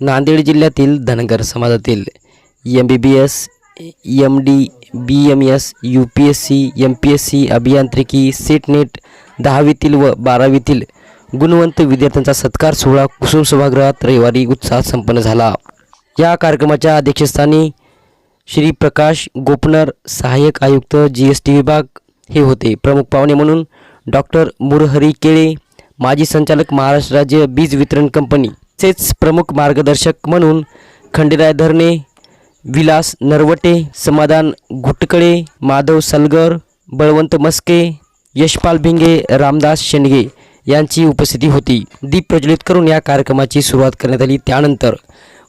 नांदेड जिल्ह्यातील धनगर समाजातील M B B S M D B M S U P S C M P S C अभियांत्रिकी SET NET दहावीतील व बारावीतील गुणवंत विद्यार्थ्यांचा सत्कार सोहळा कुसुम सभागृहात रविवारी उत्साहात संपन्न झाला. या कार्यक्रमाच्या अध्यक्षस्थानी श्री प्रकाश गोपनर सहाय्यक आयुक्त जी एस टी विभाग हे होते. प्रमुख पाहुणे म्हणून डॉक्टर मुरहरी केळे माजी संचालक महाराष्ट्र राज्य बीज वितरण कंपनी तसेच प्रमुख मार्गदर्शक म्हणून खंडेराय धरणे विलास नरवटे समाधान घुटकळे माधव सलगर बळवंत मस्के यशपाल भिंगे रामदास शेंडगे यांची उपस्थिती होती. दीप प्रज्वलित करून या कार्यक्रमाची सुरुवात करण्यात आली. त्यानंतर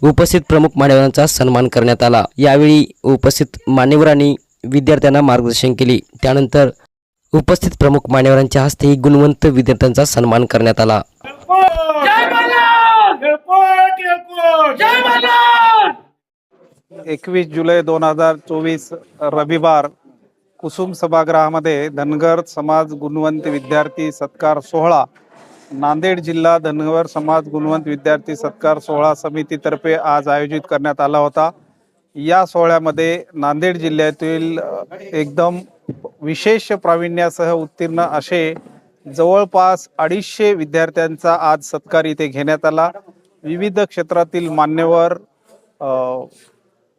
उपस्थित प्रमुख मान्यवरांचा सन्मान करण्यात आला. यावेळी उपस्थित मान्यवरांनी विद्यार्थ्यांना मार्गदर्शन केले. त्यानंतर उपस्थित प्रमुख मान्यवरांच्या हस्ते गुणवंत विद्यार्थ्यांचा सन्मान करण्यात आला. एकवीस जुलै दोन हजार चोवीस रविवार कुसुम सभागृहामध्ये धनगर समाज गुणवंत विद्यार्थी सत्कार सोहळा नांदेड जिल्हा धनगर समाज गुणवंत विद्यार्थी सत्कार सोहळा समितीतर्फे आज आयोजित करण्यात आला होता. या सोहळ्यामध्ये नांदेड जिल्ह्यातील एकदम विशेष प्रावीण्यासह उत्तीर्ण असे जवळपास अडीचशे विद्यार्थ्यांचा आज सत्कार इथे घेण्यात आला. विविध क्षेत्रातील मान्यवर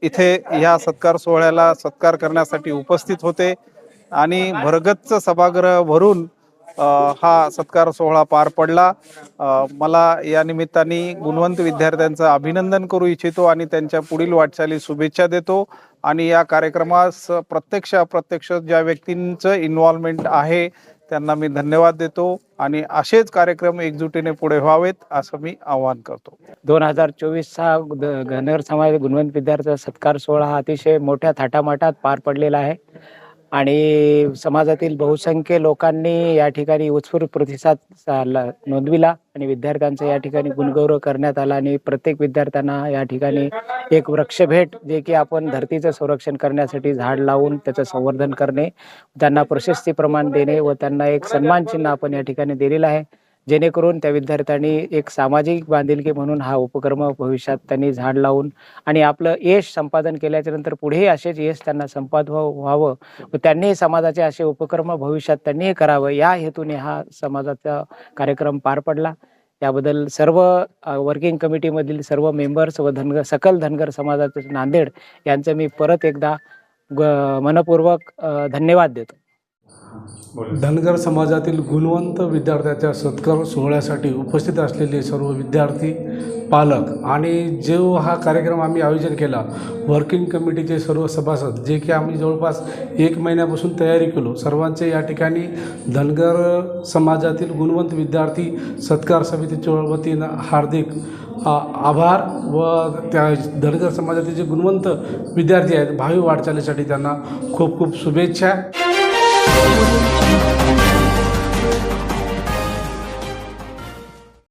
इथे ह्या सत्कार सोहळ्याला सत्कार करण्यासाठी उपस्थित होते आणि भरगच्च सभागृह भरून हा सत्कार सोहळा पार पडला. मला या निमित्ताने गुणवंत विद्यार्थ्यांचं अभिनंदन करू इच्छितो आणि त्यांच्या पुढील वाटचाली शुभेच्छा देतो. आणि या कार्यक्रमास प्रत्यक्ष अप्रत्यक्ष ज्या व्यक्तींचं इन्व्हॉल्वमेंट आहे त्यांना मी धन्यवाद देतो आणि असेच कार्यक्रम एकजुटीने पुढे व्हावेत असं मी आवाहन करतो. दोन हजार चोवीसचा ग- घनगर समाज गुणवंत विद्यार्थ्याचा सत्कार सोहळा हा अतिशय मोठ्या थाटामाटात पार पडलेला आहे. आणि समाजातील बहुसंख्य लोकांनी या ठिकाणी उत्स्फूर्त प्रतिसाद नोंदविला आणि विद्यार्थ्यांचा या ठिकाणी गुणगौरव करण्यात आला आणि प्रत्येक विद्यार्थ्यांना या ठिकाणी एक वृक्षभेट जे की आपण धरतीचं संरक्षण करण्यासाठी झाड लावून त्याचं संवर्धन करणे त्यांना प्रशस्ती प्रमाण देणे व त्यांना एक सन्मान चिन्ह आपण या ठिकाणी दिलेलं आहे. जेणेकरून त्या विद्यार्थ्यांनी एक सामाजिक बांधिलकी म्हणून हा उपक्रम भविष्यात त्यांनी झाड लावून आणि आपलं यश संपादन केल्याच्यानंतर पुढेही असेच यश त्यांना संपाद व्हावं व्हावं. व त्यांनीही समाजाचे असे उपक्रम भविष्यात त्यांनीही करावं. या हेतूने हा समाजाचा कार्यक्रम पार पडला. त्याबद्दल सर्व वर्किंग कमिटीमधील सर्व मेंबर्स व धनगर सकल धनगर समाजाचे नांदेड यांचं मी परत एकदा ग- मनपूर्वक धन्यवाद देतो. धनगर समाजातील गुणवंत विद्यार्थ्याच्या सत्कार सोहळ्यासाठी उपस्थित असलेले सर्व विद्यार्थी पालक आणि जो हा कार्यक्रम आम्ही आयोजन केला वर्किंग कमिटीचे सर्व सभासद जे की आम्ही जवळपास एक महिन्यापासून तयारी केलो सर्वांचे या ठिकाणी धनगर समाजातील गुणवंत विद्यार्थी सत्कार समितीच्या वतीनं हार्दिक आ- आभार व त्या धनगर समाजातील जे गुणवंत विद्यार्थी आहेत भावी वाटचालीसाठी त्यांना खूप खूप शुभेच्छा. Thank you.